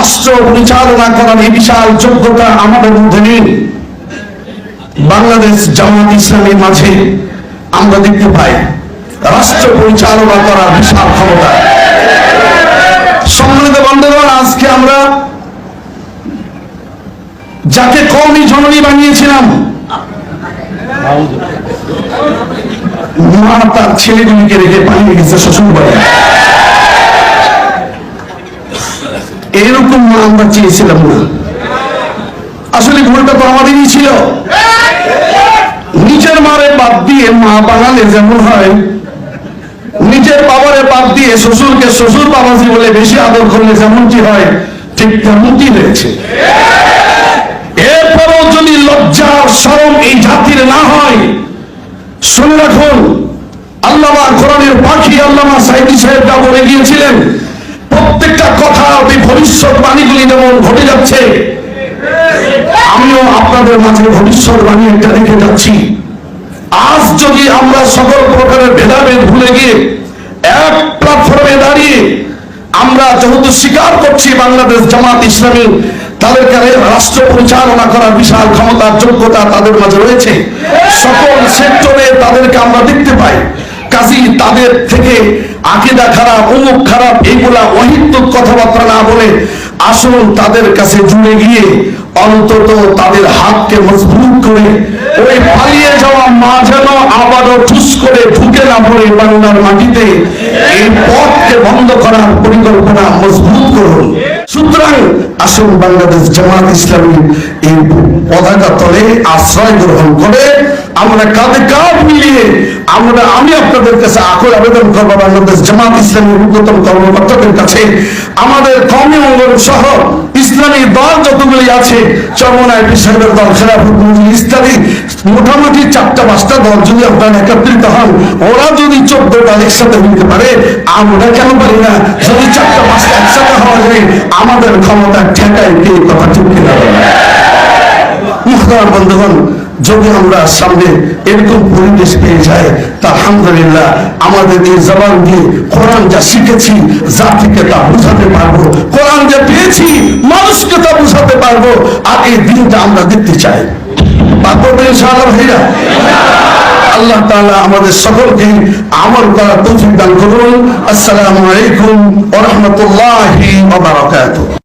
রাষ্ট্র পরিচালনা করার এই বিশাল যোগ্যতা আমাদের মধ্যে নেই। বাংলাদেশ জামাত ইসলামের মাঝে আমরা দেখতে পাই রাষ্ট্র পরিচালনা করার বিশাল ক্ষমতা। সম্মানিত বন্ধুগণ, আজকে আমরা যাকে কমই জননী বানিয়েছিলাম, মা তার ছেলেগুলিকে রেখে পালিয়ে গেছে শ্বশুর বাড়ি এরকম আমরা চেয়েছিলাম না। আসলে ভুলটা তো আমাদেরই ছিল। নিজের মারে বাদ দিয়ে মা বানালে যেমন হয় নিজের বাবারে বাদ দিয়ে শ্বশুরকে শ্বশুর বাবাজি বলে বেশি আদর করলে যেমনটি হয়, ঠিক তেমনটি হয়েছে। এরপরও যদি লজ্জা সরম এই জাতির না হয়, শুনে রাখুন, আল্লামা কোরআনের পাখি আল্লামা সাইদি সাহেবরা বলে গিয়েছিলেন কথা ভবিষ্যৎবাণীগুলি যেমন ঘটে যাচ্ছে, আমিও আপনাদের মাঝে ভবিষ্যৎবাণী একটা রেখে যাচ্ছি। আজ যদি আমরা সকল প্রকারের ভেদাভেদ ভুলে গিয়ে এক প্ল্যাটফর্মে দাঁড়িয়ে আমরা যেহেতু স্বীকার করছি বাংলাদেশ জামাত ইসলামী তাদেরকে রাষ্ট্র পরিচালনা করার বিশাল ক্ষমতার যোগ্যতা তাদের মাঝে রয়েছে। সকল সেক্টরে তাদেরকে আমরা পাই তাদের থেকে আকিদা খারাপ অমুক খারাপ, এইগুলা অহিতুক কথাবার্তা না বলে আসুন তাদের কাছে জুড়ে গিয়ে অন্তত তাদের হাতকে মজবুত করে ওই পালিয়ে যাওয়া মা যেন আবারও ঠুস করে ঢুকে না পড়ে বাংলার মাটিতে, এই পথকে বন্ধ করার পরিকল্পনা মজবুত করুন। সুতরাং আসুন বাংলাদেশ জামাত ইসলামী এই পতাকা তলে আশ্রয় গ্রহণ করে আমরা কাঁধে কাঁধ মিলিয়ে আমরা, আমি আপনাদের কাছে আকুল আবেদন করব বাংলাদেশ জামাত ইসলামী উন্নতম কর্মকর্তাদের কাছে, আমাদের কমে অঙ্গন সহ ইসলামী দল যতগুলি আছে, চরমনায় সাহেবের দল, খেলাফত ইত্যাদি, মোটামুটি চারটা, পাঁচটা দল যদি আপনারা একত্রিত হন, ওরা যদি চোদ্দ দল একসাথে হইতে পারে, আমরা কেন পারি না? যদি চারটা, পাঁচটা একসাথে হওয়া যায়, আমাদের ক্ষমতা ঠেকায় কে কথা ঠিক কিনা? বন্ধুগণ, যদি আমরা সামনে এরকম পরিবেশ পেয়ে যাই, তা আলহামদুলিল্লাহ আমাদের এই জবান দিয়ে কোরআন যা শিখেছি, জাতিকে তা বুঝাতে পারব। কোরআন যা পেয়েছি মানুষকে তা বুঝাতে পারব আর এই দিনটা আমরা দেখতে চাই। আল্লাহ তাআলা আমাদের সকলকে আমল করার তৌফিক দান করুন। আসসালামু আলাইকুম ওয়া রাহমাতুল্লাহি ওয়া বারাকাতুহু।